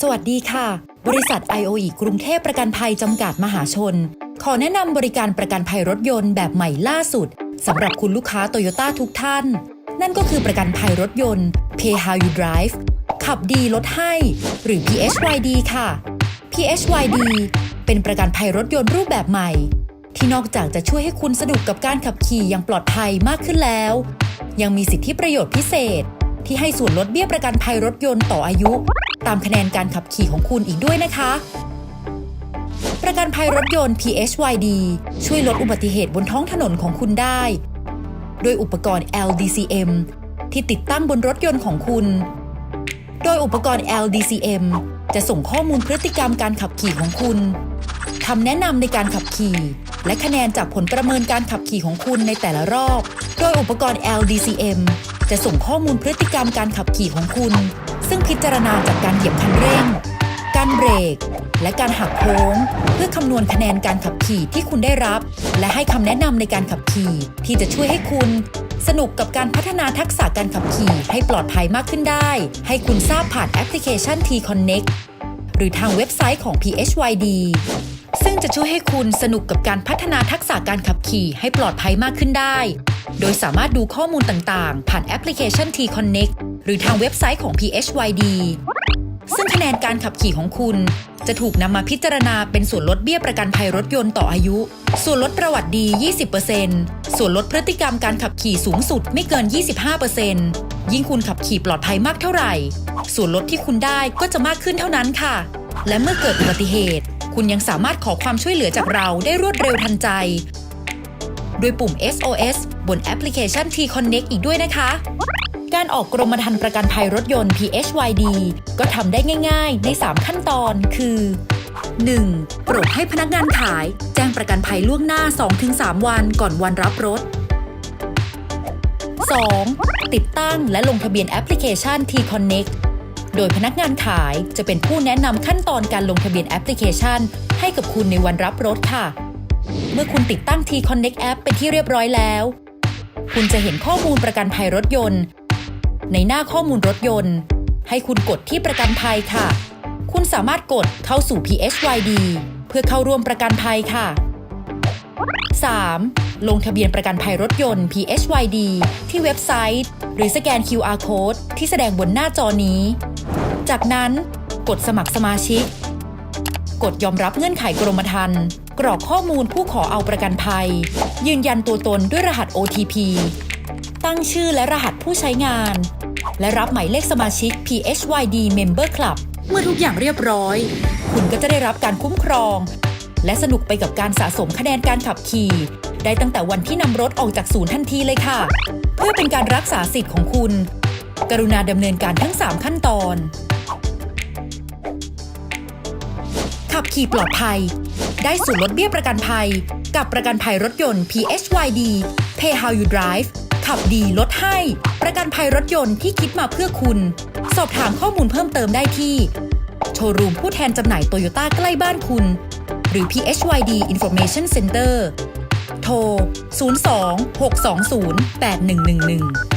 สวัสดีค่ะ บริษัท IOE กรุงเทพประกันภัยจำกัดมหาชน ขอแนะนำบริการประกันภัยรถยนต์แบบใหม่ล่าสุดสำหรับคุณลูกค้าโตโยต้าทุกท่าน นั่นก็คือประกันภัยรถยนต์ Pay How You Drive ขับดีลดให้ หรือ PHYD ค่ะ PHYD เป็นประกันภัยรถยนต์รูปแบบใหม่ ที่นอกจากจะช่วยให้คุณสนุกกับการขับขี่อย่างปลอดภัยมากขึ้นแล้ว ยังมีสิทธิประโยชน์พิเศษ ที่ให้ส่วนลดเบี้ยประกันภัยรถยนต์ต่ออายุ ตามคะแนนการขับขี่ของคุณอีกด้วยนะคะ ประกันภัยรถยนต์ PHYD ช่วยลดอุบัติเหตุบนท้องถนนของคุณได้ โดยอุปกรณ์ LDCM ที่ติดตั้งบนรถยนต์ของคุณ โดยอุปกรณ์ LDCM จะส่งข้อมูลพฤติกรรมการขับขี่ของคุณคำแนะนำในการขับขี่ และคะแนนจากผลประเมินการขับขี่ของคุณในแต่ละรอบ โดยอุปกรณ์ LDCM จะส่งข้อมูลพฤติกรรมการขับขี่ของคุณ ซึ่งพิจารณาจากการเหยียบคันเร่ง การเบรก และการหักโค้ง เพื่อคำนวณคะแนนการขับขี่ที่คุณได้รับ และให้คำแนะนำในการขับขี่ ที่จะช่วยให้คุณสนุกกับการพัฒนาทักษะการขับขี่ให้ปลอดภัยมากขึ้นได้ ให้คุณทราบผ่านแอปพลิเคชัน T-Connect หรือทางเว็บไซต์ของ PHYD ซึ่งจะช่วยให้คุณสนุกกับการพัฒนาทักษะการขับขี่ให้ปลอดภัยมากขึ้นได้ โดยสามารถดูข้อมูลต่างๆ ผ่านแอปพลิเคชัน T-Connect หรือทางเว็บไซต์ของ PHYD ซึ่งคะแนนการขับขี่ของคุณจะถูกนำมาพิจารณาเป็นส่วนลดเบี้ยประกันภัยรถยนต์ต่ออายุ ส่วนลดประวัติดี 20%ส่วนลดพฤติกรรมการขับขี่สูงสุดไม่เกิน 25%ยิ่งคุณขับขี่ปลอดภัยมากเท่าไหร่ ส่วนลดที่คุณได้ก็จะมากขึ้นเท่านั้นค่ะ และเมื่อเกิดอุบัติเหตุ คุณยังสามารถขอความช่วยเหลือจากเราได้รวดเร็วทันใจโดยปุ่ม SOS บนแอปพลิเคชัน T-Connect อีกด้วยนะคะ การออกกรมธรรม์ประกันภัยรถยนต์ PHYD ก็ทำได้ง่าย ๆ ใน 3 ขั้นตอนคือ 1. โปรดให้พนักงานขาย แจ้งประกันภัยล่วงหน้า 2-3 วันก่อนวันรับรถ 2. ติดตั้งและลงทะเบียนแอปพลิเคชัน T-Connect โดยพนักงานขายจะเป็นผู้แนะนำขั้นตอนการลงทะเบียนแอปพลิเคชัน ให้กับคุณในวันรับรถค่ะ เมื่อคุณติดตั้ง T-Connect App เป็นที่เรียบร้อยแล้ว คุณจะเห็นข้อมูลประกันภัยรถยนต์ ในหน้าข้อมูลรถยนต์ ให้คุณกดที่ประกันภัยค่ะ คุณสามารถกดเข้าสู่ PHYD เพื่อเข้าร่วมประกันภัยค่ะ 3. ลงทะเบียนประกันภัยรถยนต์ PHYD ที่เว็บไซต์ หรือสแกน QR Code ที่แสดงบนหน้าจอนี้ จากนั้น กดสมัครสมาชิก กดยอมรับเงื่อนไขกรมธรรม์กรอกข้อมูลผู้ขอเอาประกันภัย ยืนยันตัวตนด้วยรหัส OTP ตั้งชื่อและรหัสผู้ใช้งาน และรับหมายเลขสมาชิก PHYD Member Club เมื่อทุกอย่างเรียบร้อย คุณก็จะได้รับการคุ้มครอง และสนุกไปกับการสะสมคะแนนการขับขี่ ได้ตั้งแต่วันที่นำรถออกจากศูนย์ทันทีเลยค่ะ เพื่อเป็นการรักษาสิทธิ์ของคุณ กรุณาดำเนินการทั้ง 3 ขั้นตอน ขับขี่ปลอดภัย ได้ส่วนลดเบี้ยประกันภัย กับประกันภัยรถยนต์ PHYD Pay How You Drive ขับดีลดให้ ประกันภัยรถยนต์ที่คิดมาเพื่อคุณ สอบถามข้อมูลเพิ่มเติมได้ที่ โชว์รูมผู้แทนจำหน่ายโตโยต้าใกล้บ้านคุณ หรือ PHYD Information Center โทร 02 620 8111